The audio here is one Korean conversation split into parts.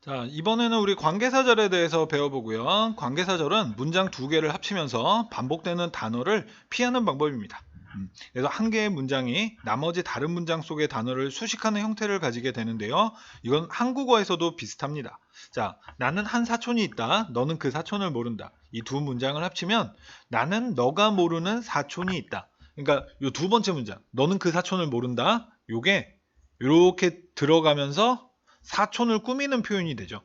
자, 이번에는 우리 관계사절에 대해서 배워보고요. 관계사절은 문장 두 개를 합치면서 반복되는 단어를 피하는 방법입니다. 음, 그래서 한 개의 문장이 나머지 다른 문장 속의 단어를 수식하는 형태를 가지게 되는데요. 이건 한국어에서도 비슷합니다. 자, 나는 한 사촌이 있다. 너는 그 사촌을 모른다. 이 두 문장을 합치면 나는 너가 모르는 사촌이 있다. 그러니까 이 두 번째 문장, 너는 그 사촌을 모른다. 요게 이렇게 들어가면서 사촌을 꾸미는 표현이 되죠.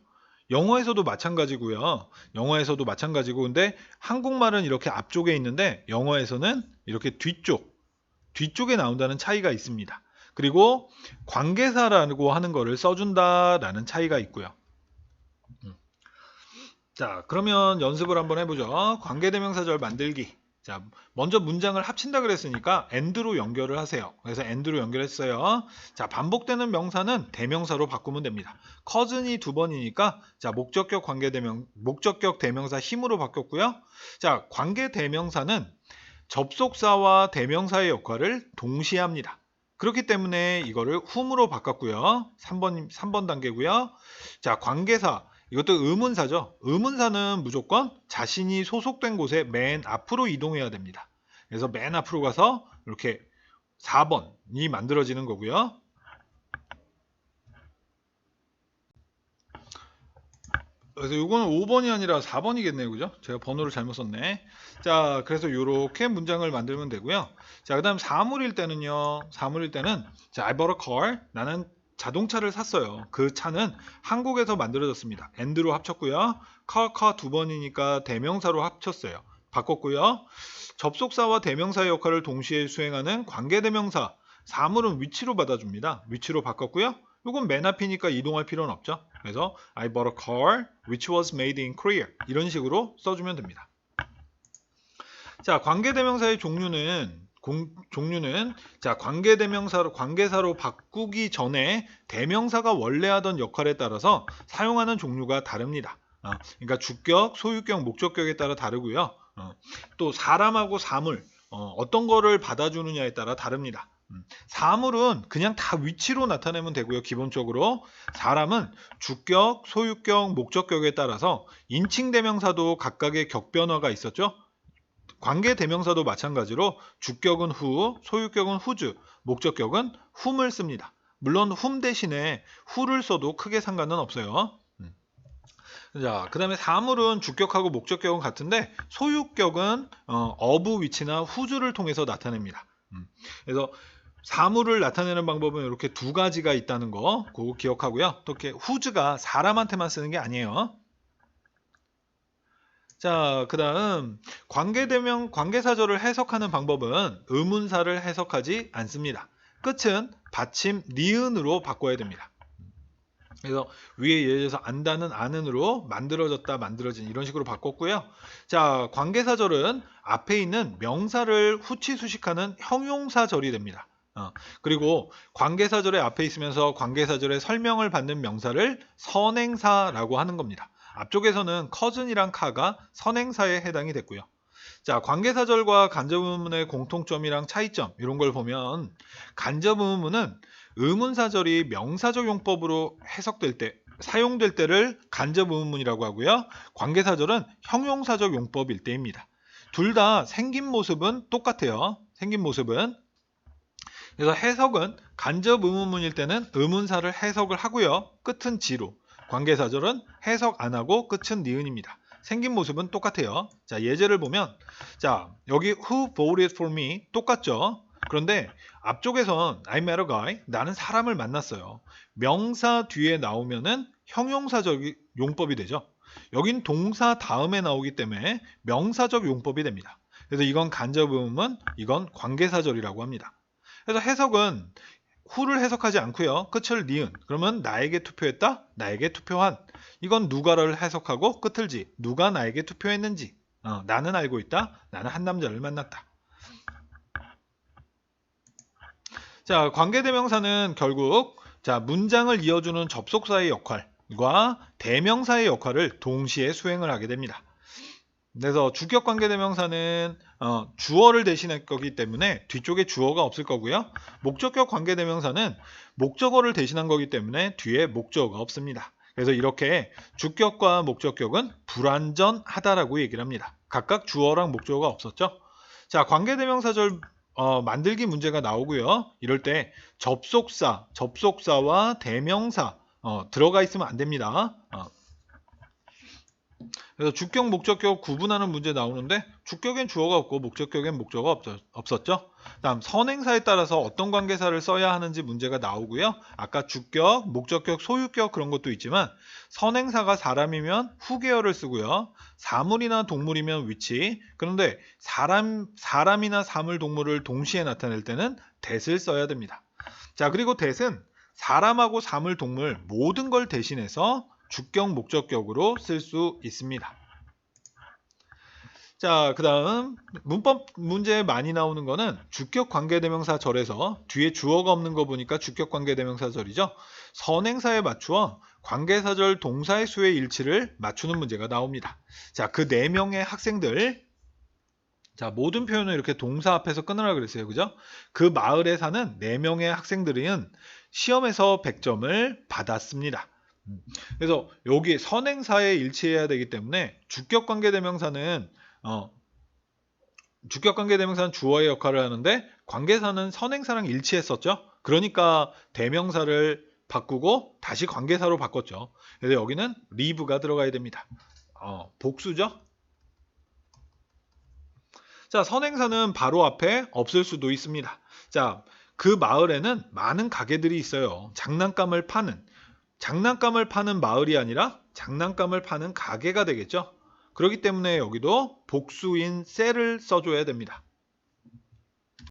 영어에서도 마찬가지고요. 영어에서도 마찬가지고 근데 한국말은 이렇게 앞쪽에 있는데 영어에서는 이렇게 뒤쪽 뒤쪽에 나온다는 차이가 있습니다. 그리고 관계사라고 하는 거를 써준다라는 차이가 있고요. 음. 자, 그러면 연습을 한번 해보죠. 관계대명사절 만들기. 자, 먼저 문장을 합친다 그랬으니까 and로 연결을 하세요. 그래서 and로 연결했어요. 자, 반복되는 명사는 대명사로 바꾸면 됩니다. cousin이 두 번이니까 자, 목적격 관계 대명 목적격 대명사 힘으로 바뀌었고요. 자, 관계 대명사는 접속사와 대명사의 역할을 동시에 합니다. 그렇기 때문에 이거를 whom으로 바꿨고요. 3번 3번 단계고요. 자, 관계사 이것도 의문사죠. 의문사는 무조건 자신이 소속된 곳에 맨 앞으로 이동해야 됩니다. 그래서 맨 앞으로 가서 이렇게 4번이 만들어지는 거고요. 그래서 이거는 5번이 아니라 4번이겠네요. 그죠? 제가 번호를 잘못 썼네. 자, 그래서 이렇게 문장을 만들면 되고요. 자, 그 다음 사물일 때는요. 사물일 때는 자, I bought a car. 나는 자동차를 샀어요. 그 차는 한국에서 만들어졌습니다. and로 합쳤고요. car 두 번이니까 대명사로 합쳤어요. 바꿨고요. 접속사와 대명사의 역할을 동시에 수행하는 관계대명사. 사물은 위치로 받아줍니다. 위치로 바꿨고요. 이건 맨 앞이니까 이동할 필요는 없죠. 그래서 I bought a car which was made in Korea. 이런 식으로 써주면 됩니다. 자, 관계대명사의 종류는 공, 종류는 자 관계 대명사로 관계사로 바꾸기 전에 대명사가 원래 하던 역할에 따라서 사용하는 종류가 다릅니다. 어, 그러니까 주격, 소유격, 목적격에 따라 다르고요. 어, 또 사람하고 사물 어, 떤 거를 받아주느냐에 따라 다릅니다. 음, 사물은 그냥 다 위치로 나타내면 되고요. 기본적으로 사람은 주격, 소유격, 목적격에 따라서 인칭 대명사도 각각의 격변화가 있었죠. 관계 대명사도 마찬가지로 주격은 후, 소유격은 후즈, 목적격은 whom을 씁니다. 물론 whom 대신에 who를 써도 크게 상관은 없어요. 음. 자, 그 다음에 사물은 주격하고 목적격은 같은데 소유격은 어, of 위치나 whose를 통해서 나타냅니다. 음. 그래서 사물을 나타내는 방법은 이렇게 두 가지가 있다는 거 그거 기억하고요. 또 이렇게 whose가 사람한테만 쓰는 게 아니에요. 자, 그 다음 관계대명 관계사절을 해석하는 방법은 의문사를 해석하지 않습니다. 끝은 받침 니은으로 바꿔야 됩니다. 그래서 위에 예를 들어서 안다는 아는으로 만들어졌다 만들어진 이런 식으로 바꿨고요. 자, 관계사절은 앞에 있는 명사를 후치 수식하는 형용사절이 됩니다. 어, 그리고 관계사절의 앞에 있으면서 관계사절의 설명을 받는 명사를 선행사라고 하는 겁니다. 앞쪽에서는 cousin이랑 카가 선행사에 해당이 됐고요. 자, 관계사절과 간접의문의 공통점이랑 차이점 이런 걸 보면 간접의문은 의문사절이 명사적 용법으로 해석될 때 사용될 때를 간접의문이라고 하고요. 관계사절은 형용사적 용법일 때입니다. 둘 다 생긴 모습은 똑같아요. 생긴 모습은 그래서 해석은 간접 의문문일 때는 의문사를 해석을 하고요. 끝은 지로. 관계사절은 해석 안 하고 끝은 니은입니다. 생긴 모습은 똑같아요. 자, 예제를 보면 자, 여기 who voted for me 똑같죠? 그런데 앞쪽에선 I met a guy 나는 사람을 만났어요. 명사 뒤에 나오면은 형용사적 용법이 되죠. 여긴 동사 다음에 나오기 때문에 명사적 용법이 됩니다. 그래서 이건 간접음은 이건 관계사절이라고 합니다. 그래서 해석은 후를 해석하지 않고요. 끝을 니은. 그러면 나에게 투표했다. 나에게 투표한. 이건 누가를 해석하고 끝을 지. 누가 나에게 투표했는지. 어, 나는 알고 있다. 나는 한 남자를 만났다. 자, 관계대명사는 결국 자, 문장을 이어주는 접속사의 역할과 대명사의 역할을 동시에 수행을 하게 됩니다. 그래서 주격 관계대명사는 어, 주어를 대신할 거기 때문에 뒤쪽에 주어가 없을 거고요. 목적격 관계대명사는 목적어를 대신한 거기 때문에 뒤에 목적어가 없습니다. 그래서 이렇게 주격과 목적격은 불완전하다라고 얘기를 합니다. 각각 주어랑 목적어가 없었죠. 자, 관계대명사절 어, 만들기 문제가 나오고요. 이럴 때 접속사, 접속사와 대명사 어, 들어가 있으면 안 됩니다. 어. 그래서 주격, 목적격 구분하는 문제 나오는데 주격엔 주어가 없고 목적격엔 목적어가 없, 없었죠. 다음 선행사에 따라서 어떤 관계사를 써야 하는지 문제가 나오고요. 아까 주격, 목적격, 소유격 그런 것도 있지만 선행사가 사람이면 후계어를 쓰고요. 사물이나 동물이면 위치. 그런데 사람 사람이나 사물, 동물을 동시에 나타낼 때는 that을 써야 됩니다. 자, 그리고 that은 사람하고 사물, 동물 모든 걸 대신해서 주격, 목적격으로 쓸 수 있습니다. 자, 그 다음 문법 문제에 많이 나오는 거는 주격 관계대명사 절에서 뒤에 주어가 없는 거 보니까 주격 관계대명사 절이죠. 선행사에 맞추어 관계사절 동사의 수의 일치를 맞추는 문제가 나옵니다. 자, 그네 명의 학생들 자, 모든 표현을 이렇게 동사 앞에서 끊으라 그랬어요. 그죠? 그 마을에 사는 네 명의 학생들은 시험에서 100점을 받았습니다. 음, 그래서 여기 선행사에 일치해야 되기 때문에 주격 관계 대명사는 어, 주격 관계 대명사는 주어의 역할을 하는데 관계사는 선행사랑 일치했었죠. 그러니까 대명사를 바꾸고 다시 관계사로 바꿨죠. 그래서 여기는 리브가 들어가야 됩니다. 어, 복수죠. 자, 선행사는 바로 앞에 없을 수도 있습니다. 자, 그 마을에는 많은 가게들이 있어요. 장난감을 파는 장난감을 파는 마을이 아니라 장난감을 파는 가게가 되겠죠. 그렇기 때문에 여기도 복수인 셀을 써줘야 됩니다.